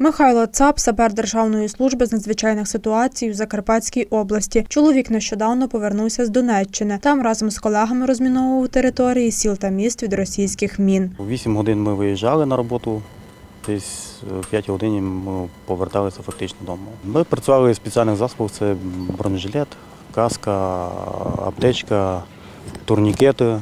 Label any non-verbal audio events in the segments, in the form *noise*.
Михайло Цап, сапер Державної служби з надзвичайних ситуацій у Закарпатській області. Чоловік нещодавно повернувся з Донеччини. Там разом з колегами розміновував території сіл та міст від російських мін. 8 годин ми виїжджали на роботу, десь в 5 годині ми поверталися фактично додому. Ми працювали спеціальних засобах, це бронежилет, каска, аптечка, турнікети, е,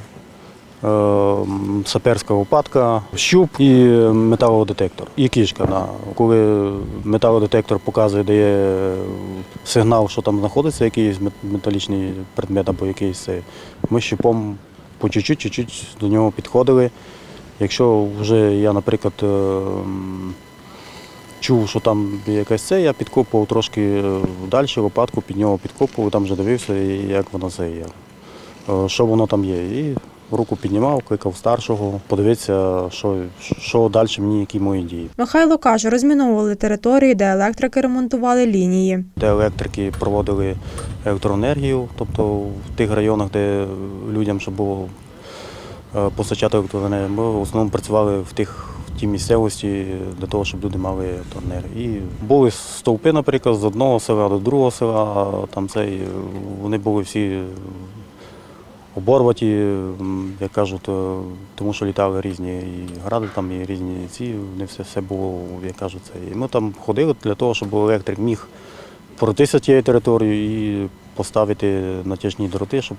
саперська лопатка, щуп і металодетектор. І кішка. Да. Коли металодетектор показує, дає сигнал, що там знаходиться якийсь мет- металічний предмет або якийсь, це, ми щупом по чуть-чуть, до нього підходили. Якщо вже я, наприклад, е, чув, що там якесь це, я підкопував трошки е, далі лопатку, під нього підкопував, там вже дивився, як воно це є. Е, Що воно там є. І руку піднімав, кликав старшого, подивитися, що, що далі мені, які мої дії. Михайло каже, розміновували території, де електрики ремонтували лінії. Де електрики проводили електроенергію, тобто в тих районах, де людям щоб було е, постачати електроенергію, ми в основному працювали в тих в тій місцевості для того, щоб люди мали електроенергію. І були стовпи, наприклад, з одного села до другого села. Там цей, вони були всі оборваті, як кажуть, е, тому що літали різні і гради, там і різні ці, не все, все було, як кажуть, це. І ми там ходили для того, щоб електрик міг пройтися тією територією і поставити натяжні дроти, щоб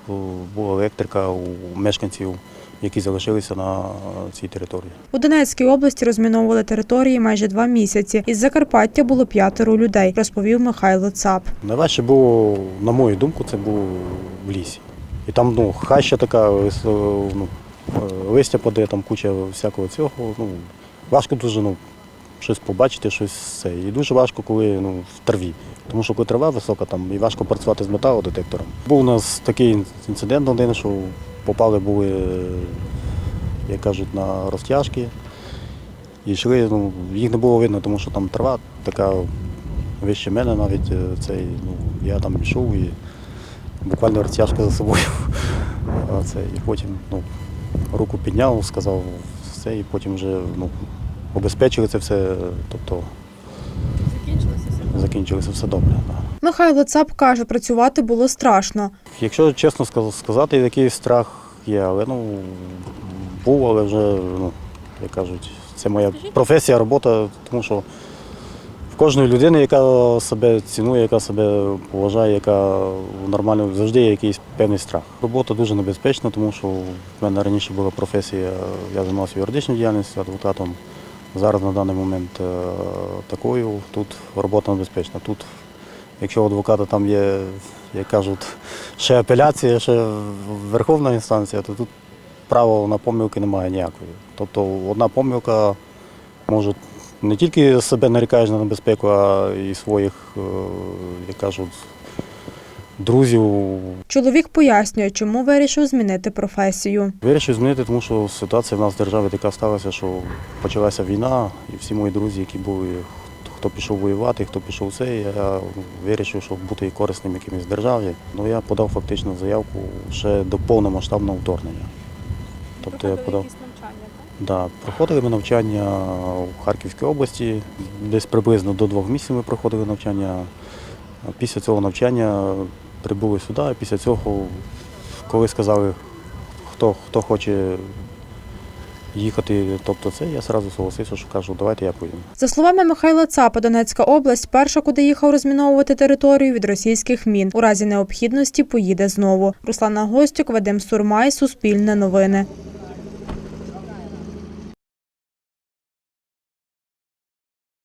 була електрика у мешканців, які залишилися на цій території. У Донецькій області розміновували території майже два місяці. Із Закарпаття було п'ятеро людей, розповів Михайло Цап. Найважче було, на мою думку, це було в лісі. І там ну, хаща така, ну, е, листя паде, там куча всякого цього. Ну, важко дуже ну, щось побачити, щось це. І дуже важко, коли ну, в траві. Тому що коли трава висока, там і важко працювати з металодетектором. Був у нас такий інцидент один, що попали були, як кажуть, на розтяжки. І йшли, ну, їх не було видно, тому що там трава така вище мене навіть е, цей, ну, я там йшов і буквально розтяжка за собою. *laughs* Це, і потім ну, руку підняв, сказав все, і потім вже ну, обезпечили це все, тобто закінчилося все добре. Да. Михайло Цап каже, працювати було страшно. Якщо чесно сказати, якийсь страх є, але ну, був, але вже, ну, як кажуть, це моя професія, робота, тому що кожної людини, яка себе цінує, яка себе поважає, яка нормально завжди є якийсь певний страх. Робота дуже небезпечна, тому що в мене раніше була професія, я займався юридичною діяльністю, адвокатом. Зараз на даний момент е, такою. Тут робота небезпечна. Тут, якщо у адвоката там є, як кажуть, ще апеляція, ще верховна інстанція, то тут права на помилки немає ніякої. Тобто одна помилка може не тільки себе нарікаєш на небезпеку, а і своїх, е, як кажуть, друзів. Чоловік пояснює, чому вирішив змінити професію. Вирішив змінити, тому що ситуація в нас в державі така сталася, що почалася війна, і всі мої друзі, які були, хто пішов воювати, хто пішов це, я вирішив, щоб бути корисним якимось державі. Ну я подав фактично заявку ще до повномасштабного вторгнення. Тобто я подав. Да, проходили ми навчання у Харківській області, десь приблизно до двох місяців ми проходили навчання. Після цього навчання прибули сюди, після цього, коли сказали, хто, хто хоче їхати, тобто це, я одразу согласився, що кажу, давайте я поїду. За словами Михайла Цапа, Донецька область перша, куди їхав розміновувати територію від російських мін. У разі необхідності поїде знову. Руслана Гостюк, Вадим Сурмай, Суспільне новини.